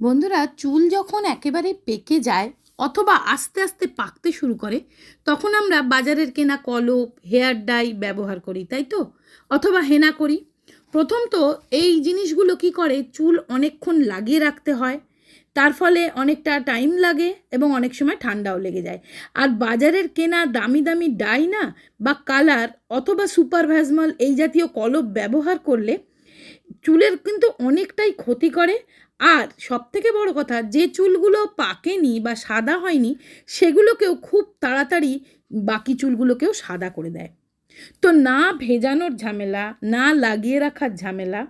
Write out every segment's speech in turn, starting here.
বন্ধুরা, চুল যখন একেবারে পেকে যায় অথবা আস্তে আস্তে পাকতে শুরু করে, তখন আমরা বাজারের কেনা কলপ, হেয়ার ডাই ব্যবহার করি, তাই তো? অথবা হেনা করি। প্রথম তো এই জিনিসগুলো কি করে? চুল অনেকক্ষণ লাগিয়ে রাখতে হয়। তার ফলে অনেকটা টাইম লাগে এবং অনেক সময় ঠান্ডাও লেগে যায়। আর বাজারের কেনা দামি দামি ডাই না, বা কালার অথবা সুপার এই জাতীয় কলপ ব্যবহার করলে চুলের কিন্তু অনেকটাই ক্ষতি করে আর সবথেকে বড় কথা, যে চুলগুলো পাকেনি বা সাদা হয়নি, সেগুলোকেও খুব তাড়াতাড়ি বাকি চুলগুলোকেও সাদা করে দেয়। তো না ভেজানোর ঝামেলা, না লাগিয়ে রাখার ঝামেলা,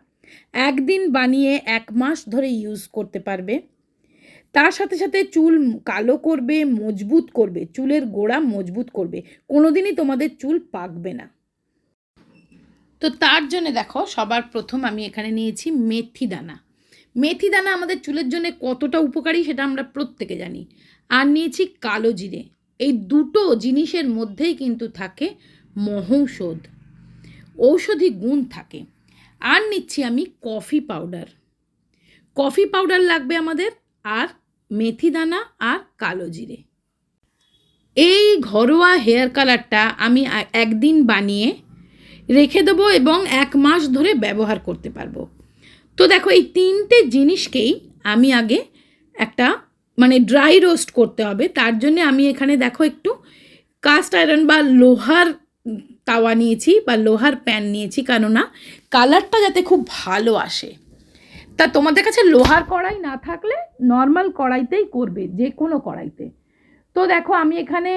একদিন বানিয়ে এক মাস ধরে ইউজ করতে পারবে। তার সাথে সাথে চুল কালো করবে, মজবুত করবে, চুলের গোড়া মজবুত করবে, কোনোদিনই তোমাদের চুল পাকবে না। তো তার জন্য দেখো, সবার প্রথম আমি এখানে নিয়েছি মেথি দানা। মেথি দানা আমাদের চুলের জন্য কতটা উপকারী সেটা আমরা প্রত্যেকে জানি। আর নিয়েছি কালো জিরে। এই দুটো জিনিসের মধ্যেই কিন্তু থাকে মহৌষধ। ঔষধি গুণ থাকে। আর নিচ্ছি আমি কফি পাউডার। কফি পাউডার লাগবে আমাদের, আর মেথি দানা, আর কালো জিরে। এই ঘরোয়া হেয়ার কালারটা আমি একদিন বানিয়ে রেখে দেবো এবং এক মাস ধরে ব্যবহার করতে পারব। তো দেখো এই তিনটে জিনিসকেই আমি আগে একটা মানে ড্রাই রোস্ট করতে হবে। তার জন্য আমি এখানে দেখো একটু কাস্ট আয়রন বা লোহার তাওয়া নিয়েছি বা লোহার প্যান নিয়েছি, কেননা কালারটা যাতে খুব ভালো আসে। তা তোমাদের কাছে লোহার কড়াই না থাকলে নর্মাল কড়াইতেই করবে, যে কোনো কড়াইতে। তো দেখো আমি এখানে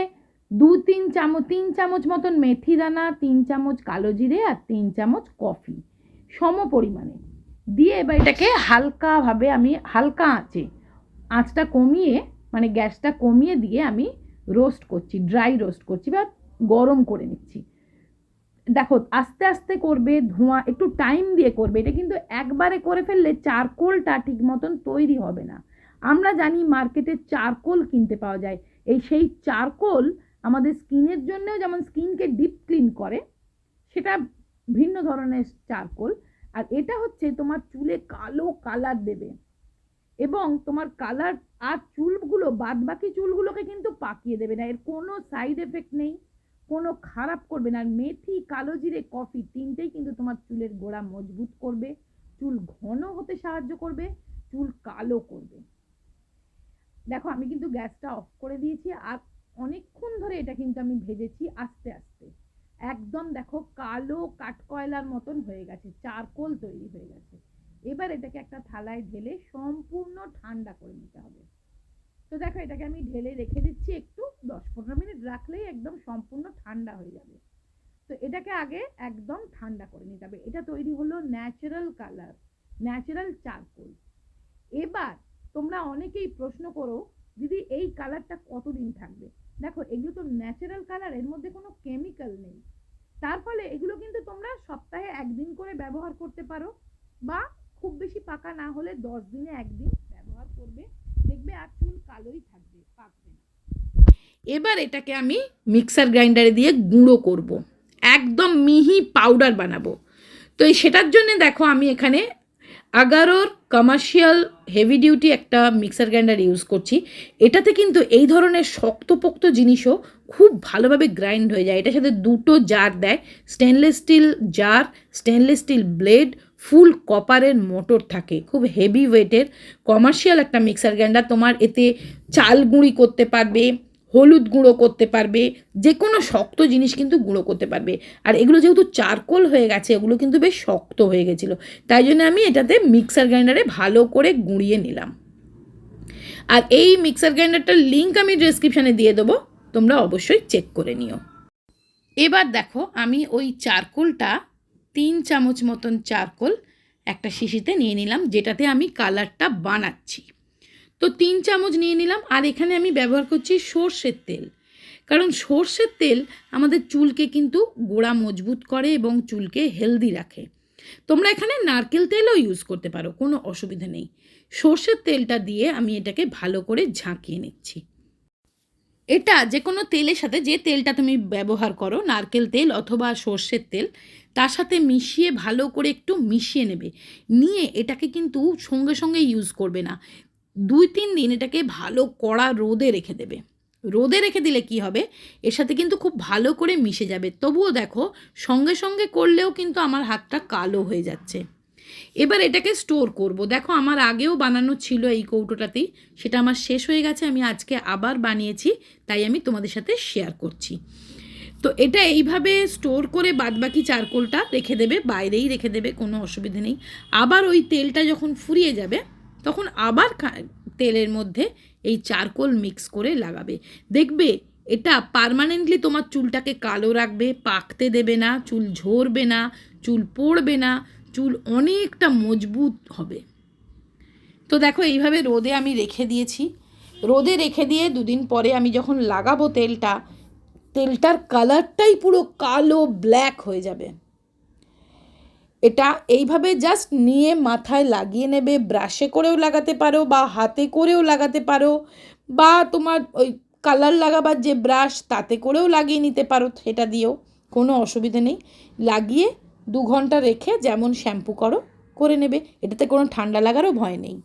দু, তিন চামচ তিন চামচ মতন মেথি দানা, তিন চামচ কালো জিরে আর তিন চামচ কফি, সম পরিমাণে। দিয়ে এবার এটাকে হালকাভাবে আমি হালকা আঁচে, আঁচটা কমিয়ে মানে গ্যাসটা কমিয়ে দিয়ে আমি রোস্ট করছি, ড্রাই রোস্ট করছি বা গরম করে নিচ্ছি। দেখো, আস্তে আস্তে করবে, ধোঁয়া, একটু টাইম দিয়ে করবে, এটা কিন্তু একবারে করে ফেললে চারকোলটা ঠিক মতন তৈরি হবে না। আমরা জানি মার্কেটে চারকোল কিনতে পাওয়া যায়। এই সেই চারকোল আমাদের স্কিনের জন্যেও যেমন স্কিনকে ডিপ ক্লিন করে, সেটা ভিন্ন ধরনের চারকোল। আর এটা হচ্ছে তোমার চুলে কালো কালার দেবে। এবং তোমার কালার আর চুলগুলো বাদ বাকি চুলগুলোকে কিন্তু পাকিয়ে দেবে না। এর কোনো সাইড এফেক্ট নেই, কোনো খারাপ করবে না। আর মেথি, কালো জিরে, কফি তিনটেই কিন্তু তোমার চুলের গোড়া মজবুত করবে, চুল ঘন হতে সাহায্য করবে, চুল কালো করবে। দেখো, আমি কিন্তু গ্যাসটা অফ করে দিয়েছি আর অনেকক্ষণ ধরে এটা কিন্তু আমি ভেজেছি আস্তে আস্তে। একদম দেখো কালো কাঠকয়লার মতন হয়ে গেছে, চারকোল তৈরি হয়ে গেছে। এবার এটাকে একটা থালায় ঢেলে সম্পূর্ণ ঠান্ডা করে নিতে হবে। তো দেখো এটাকে আমি ঢেলে রেখে দিচ্ছি একটু, দশ পনেরো মিনিট রাখলেই একদম সম্পূর্ণ ঠান্ডা হয়ে যাবে। তো এটাকে আগে একদম ঠান্ডা করে নিতে হবে। এটা তৈরি হলো ন্যাচারাল কালার ন্যাচারাল চারকোল। এবার তোমরা অনেকেই প্রশ্ন করো দিদি, এই কালারটা কতদিন থাকবে? দেখো, এগুলো তো ন্যাচারাল কালারের মধ্যে কোনো কেমিক্যাল নেই। তার ফলে এগুলো কিন্তু তোমরা সপ্তাহে একদিন করে ব্যবহার করতে পারো বা খুব বেশি পাকা না হলে দশ দিনে একদিন ব্যবহার করবে। দেখবে আর চুল কালোই থাকবে, পাকবে না। এবার এটাকে আমি মিক্সার গ্রাইন্ডারে দিয়ে গুঁড়ো করব। একদম মিহি পাউডার বানাবো। তো সেটার জন্য দেখো আমি এখানে আগারোর কমার্শিয়াল হেভি ডিউটি একটা মিক্সার গ্রাইন্ডার ইউজ করছি। এটাতে কিন্তু এই ধরনের শক্তপোক্ত জিনিসও খুব ভালোভাবে গ্রাইন্ড হয়ে যায়। এটার সাথে দুটো জার দেয় stainless steel jar stainless steel blade full কপারের মোটর থাকে। খুব হেভি ওয়েটের কমার্শিয়াল একটা মিক্সার গ্রাইন্ডার তোমার এতে চাল গুঁড়ি করতে পারবে হলুদ গুঁড়ো করতে পারবে যে কোনো শক্ত জিনিস কিন্তু গুঁড়ো করতে পারবে। আর এগুলো যেহেতু চারকোল হয়ে গেছে, এগুলো কিন্তু বেশ শক্ত হয়ে গেছিল। তাই জন্য আমি এটাতে মিক্সার গ্রাইন্ডারে ভালো করে গুঁড়িয়ে নিলাম। আর এই মিক্সার গ্রাইন্ডারটার লিঙ্ক আমি ডেসক্রিপশানে দিয়ে দেবো, তোমরা অবশ্যই চেক করে নিও। এবার দেখো, আমি ওই চারকোলটা তিন চামচ মতন চারকোল একটা শিশিতে নিয়ে নিলাম, যেটাতে আমি কালারটা বানাচ্ছি। তো তিন চামচ নিয়ে নিলাম, আর এখানে আমি ব্যবহার করছি সর্ষের তেল। কারণ সর্ষের তেল আমাদের চুলকে কিন্তু গোড়া মজবুত করে এবং চুলকে হেলদি রাখে। তোমরা এখানে নারকেল তেলও ইউজ করতে পারো, কোনো অসুবিধা নেই। সর্ষের তেলটা দিয়ে আমি এটাকে ভালো করে ঝাঁকিয়ে নিচ্ছি। এটা যে কোনো তেলের সাথে, যে তেলটা তুমি ব্যবহার করো, নারকেল তেল অথবা সর্ষের তেল, তার সাথে মিশিয়ে ভালো করে একটু মিশিয়ে নেবে। নিয়ে এটাকে কিন্তু সঙ্গে সঙ্গে ইউজ করবে না। দুই তিন দিন এটাকে ভালো কড়া রোদে রেখে দেবে। রোদে রেখে দিলে কি হবে? এর সাথে কিন্তু খুব ভালো করে মিশে যাবে। তবুও দেখো, সঙ্গে সঙ্গে করলেও কিন্তু আমার হাতটা কালো হয়ে যাচ্ছে। এবার এটাকে স্টোর করব। দেখো, আমার আগেও বানানো ছিল এই কৌটোটাতেই। সেটা আমার শেষ হয়ে গেছে, আমি আজকে আবার বানিয়েছি, তাই আমি তোমাদের সাথে শেয়ার করছি। তো এটা এইভাবে স্টোর করে বাদবাকি চারকোলটা রেখে দেবে, বাইরেই রেখে দেবে, কোনো অসুবিধে নেই। আবার ওই তেলটা যখন ফুরিয়ে যাবে তখন আবার তেলের মধ্যে এই চারকোল মিক্স করে লাগাবে। দেখবে এটা পার্মানেন্টলি তোমার চুলটাকে কালো রাখবে, পাকতে দেবে না, চুল ঝরবে না, চুল পড়বে না, চুল অনেকটা মজবুত হবে। তো দেখো এইভাবে রোদে আমি রেখে দিয়েছি। রোদে রেখে দিয়ে দুদিন পরে আমি যখন লাগাবো তেলটা, তেলটার কালারটাই পুরো কালো ব্ল্যাক হয়ে যাবে। এটা এইভাবে জাস্ট নিয়ে মাথায় লাগিয়ে নেবে ব্রাশে করেও লাগাতে পারো বা হাতে করেও লাগাতে পারো বা তোমার ওই কালার লাগাবার যে ব্রাশ তাতে করেও লাগিয়ে নিতে পারো সেটা দিয়েও, কোনো অসুবিধে নেই। লাগিয়ে দু ঘণ্টা রেখে যেমন শ্যাম্পু করো, করে নেবে। এটাতে কোনো ঠান্ডা লাগারও ভয় নেই।